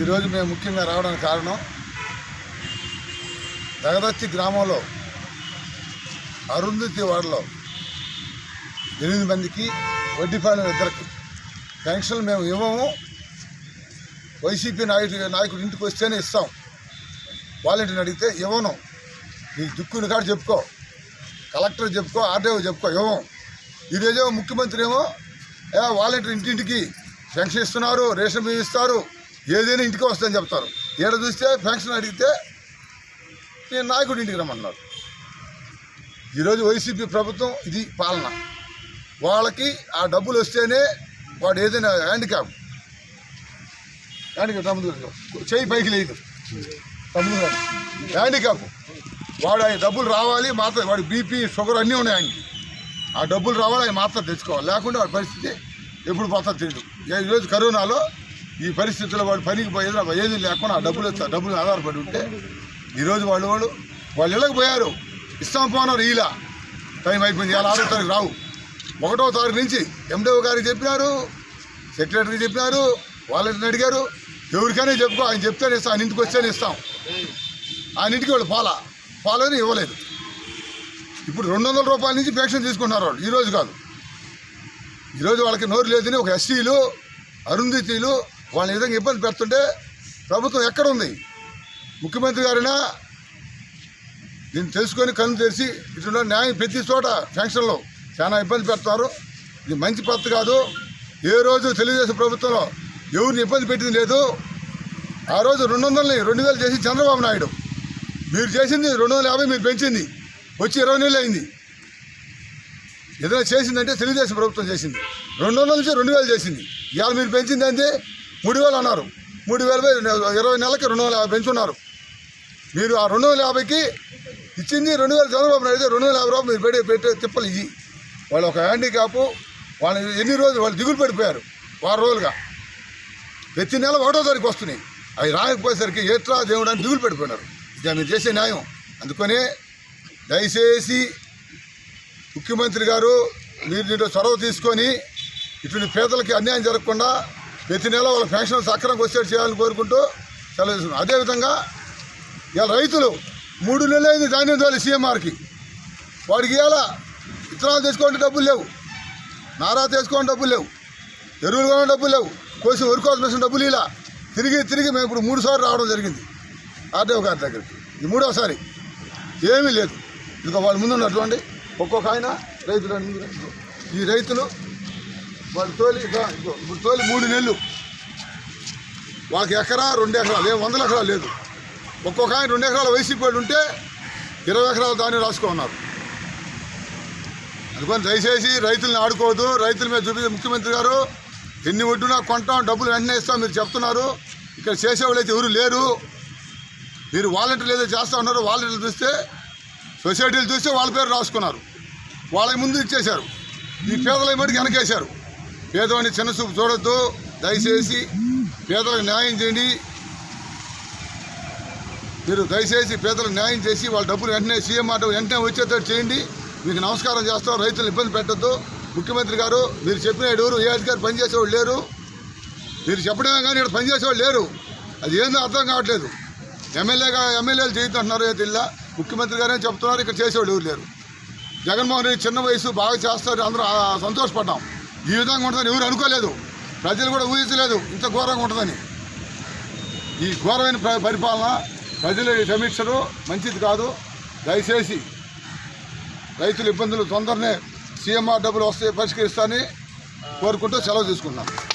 ఈరోజు మేము ముఖ్యంగా రావడానికి కారణం దగదత్తి గ్రామంలో అరుంధతి వాడలో ఎనిమిది మందికి వడ్డీపాలెం ఇద్దరికి పెన్షన్లు మేము ఇవ్వము. వైసీపీ నాయకుడు నాయకుడు ఇంటికి వస్తేనే ఇస్తాం. వాలంటీర్ని అడిగితే ఇవ్వను. నీకు దిక్కుని కాడ చెప్పుకో. కలెక్టర్ చెప్పుకో ఆర్డీఓ చెప్పుకో ఇవ్వం ఈరోజు ముఖ్యమంత్రి ఏమో ఏ వాలంటీర్ ఇంటింటికి పెన్షన్ ఇస్తున్నారు రేషన్ బియ్యం ఇస్తారు ఏదైనా ఇంటికి వస్తాయని చెప్తారు. ఏడ చూస్తే పెన్షన్ అడిగితే నేను నాయకుడి ఇంటికి రమ్మన్నారు. ఈరోజు వైసీపీ ప్రభుత్వం ఇది పాలన. వాళ్ళకి ఆ డబ్బులు వస్తేనే వాడు ఏదైనా హ్యాండిక్యాప్. హ్యాండిక్యాప్ తమ్ముడు చేయి పైకి లేదు. తమ్ముడు హ్యాండిక్యాప్. వాడు ఆయన డబ్బులు రావాలి మాత్రం వాడి బీపీ షుగర్ అన్నీ ఉన్నాయి ఆయనకి. ఆ డబ్బులు రావాలి ఆయన మాత్రం తెచ్చుకోవాలి. లేకుండా వాడి పరిస్థితి ఎప్పుడు పోతా తెలియదు ఈ రోజు కరోనాలో ఈ పరిస్థితుల్లో వాడు పనికి పోయేది ఏది లేకుండా డబ్బులు డబ్బులు ఆధారపడి ఉంటే ఈరోజు వాళ్ళు వాళ్ళు వాళ్ళు ఇళ్ళకి పోయారు. ఇస్తాం పోనారు ఇలా. టైం అయిపోయింది. ఇలా ఆరో తారీఖు రావు. ఒకటో తారీఖు నుంచి ఎండవ గారికి చెప్పినారు. సెక్రటరీకి చెప్పినారు. వాళ్ళని అడిగారు. ఎవరికైనా చెప్పుకో ఆయన చెప్తేనే ఇస్తాం ఆయన ఇంటికి వచ్చేనే ఇస్తాం. ఆయన ఇంటికి వాళ్ళు పాల. పాలని ఇవ్వలేదు. ఇప్పుడు రెండు వందల రూపాయల నుంచి పెన్షన్ తీసుకుంటున్నారు వాళ్ళు. ఈరోజు కాదు. ఈరోజు వాళ్ళకి నోరు లేదని ఒక ఎస్టీలు అరుంధతీలు వాళ్ళని విధంగా ఇబ్బంది పెడుతుంటే ప్రభుత్వం ఎక్కడ ఉంది? ముఖ్యమంత్రి గారైనా దీన్ని తెలుసుకొని కన్ను తెరిచి ఇటువంటి న్యాయం ప్రతి చోట పెన్షన్లో చాలా ఇబ్బంది పెడతారు. ఇది మంచి పద్ధతి కాదు. ఏ రోజు తెలుగుదేశం ప్రభుత్వంలో ఎవరిని ఇబ్బంది పెట్టింది లేదు. ఆ రోజు రెండు వందలని రెండు వేలు చేసి చంద్రబాబు నాయుడు. మీరు చేసింది రెండు వందల యాభై మీరు పెంచింది. వచ్చి ఇరవై నెలలు అయింది. ఏదైనా చేసిందంటే తెలుగుదేశం ప్రభుత్వం చేసింది. రెండు వందల నుంచి రెండు వేలు చేసింది. ఇవాళ మీరు పెంచింది అంటే మూడు వేలు అన్నారు మూడు వేల ఇరవై నెలలకి రెండు వందల యాభై పెంచున్నారు మీరు ఆ రెండు వందల యాభైకి ఇచ్చింది రెండు వేల చంద్రబాబు నాయుడు రెండు వందల యాభై రూపాయలు మీరు పెట్టి పెట్టే తిప్పలు ఇవి వాళ్ళు ఒక హ్యాండిక్యాప్ వాళ్ళు ఎన్ని రోజులు వాళ్ళు దిగులు పడిపోయారు వారం రోజులుగా. ప్రతి నెల ఒకటో తారీఖు వస్తున్నాయి. అవి రాకపోయేసరికి ఏట్రా దేవుడు అని దిగులు పడిపోయినారు. ఇది మీరు చేసే న్యాయం. అందుకనే దయచేసి ముఖ్యమంత్రి గారు మీరు దీంట్లో చొరవ తీసుకొని ఇటువంటి పేదలకి అన్యాయం జరగకుండా ప్రతి నెల వాళ్ళ పెన్షన్ సక్రమంగా వచ్చేది చేయాలని కోరుకుంటూ సెలవు తీసుకున్నాం. అదేవిధంగా ఇవాళ రైతులు మూడు నెలలు అయింది ధాన్యం తోలి సీఎంఆర్కి వాడికి ఇవాళ విత్తనాలు తెచ్చుకోండి డబ్బులు లేవు. నారా తెచ్చుకోవడం డబ్బులు లేవు. ఎరువులు కొనడం డబ్బులు లేవు. కోసి వరుకోవాల్సిన వచ్చిన డబ్బులు ఇలా తిరిగి తిరిగి మేము ఇప్పుడు మూడు సార్లు రావడం జరిగింది. ఆర్డీఓ గారి దగ్గరికి. ఈ మూడోసారి. ఏమీ లేదు. ఇంకా వాళ్ళ ముందు ఉన్నటువంటి ఒక్కొక్క ఆయన రైతులు. ఈ రైతులు వాళ్ళు తోలి ఇప్పుడు తోలి మూడు నెలలు. వాళ్ళకి ఎకరా రెండు ఎకరాలు ఏం వందల ఎకరాలు లేదు. ఒక్కొక్క ఆయన రెండు ఎకరాల వైసీపీ వాళ్ళు ఉంటే ఇరవై ఎకరాలు దాన్ని రాసుకున్నారు. అందుకని దయచేసి రైతులను ఆడుకోవద్దు. రైతుల మీద చూపించే ముఖ్యమంత్రి గారు ఎన్ని ఒడ్డునా కొంటాం డబ్బులు వెంటనే ఇస్తాం మీరు చెప్తున్నారు. ఇక్కడ చేసేవాళ్ళు అయితే ఎవరు లేరు. మీరు వాలంటీర్లు ఏదో చేస్తూ ఉన్నారు వాలంటీర్లు చూస్తే సొసైటీలు చూస్తే వాళ్ళ పేరు రాసుకున్నారు. వాళ్ళకి ముందు ఇచ్చేశారు. ఈ పేదల మటుకు వెనకేశారు. పేదవాడిని చిన్న చూపు చూడొద్దు. దయచేసి పేదలకు న్యాయం చేయండి. మీరు దయచేసి పేదలకు న్యాయం చేసి వాళ్ళ డబ్బులు వెంటనే సీఎం మాట వెంటనే వచ్చేటట్టు చేయండి. మీకు నమస్కారం చేస్తాం రైతులను ఇబ్బంది పెట్టద్దు. ముఖ్యమంత్రి గారు మీరు చెప్పిన ఎవరు ఏ అధికారి పనిచేసేవాళ్ళు లేరు. మీరు చెప్పడమే కానీ ఇక్కడ పనిచేసేవాళ్ళు లేరు. అది ఏందో అర్థం కావట్లేదు. ఎమ్మెల్యేగా ఎమ్మెల్యేలు చేయించుకుంటున్నారు ఏ తెల్ల ముఖ్యమంత్రి గారే చెప్తున్నారు ఇక్కడ చేసేవాళ్ళు ఎవరు లేరు. జగన్మోహన్ రెడ్డి చిన్న వయసు బాగా చేస్తారు అందరూ సంతోషపడ్డాం. ఈ విధంగా ఉంటుందని ఎవరు అనుకోలేదు. ప్రజలు కూడా ఊహించలేదు. ఇంత ఘోరంగా ఉంటుందని. ఈ ఘోరమైన పరిపాలన ప్రజలు సమీక్షలు మంచిది కాదు. దయచేసి రైతుల ఇబ్బందులు తొందరనే సీఎంఆర్ డబ్బులు వస్తే పరిష్కరిస్తానని కోరుకుంటూ సెలవు తీసుకున్నాను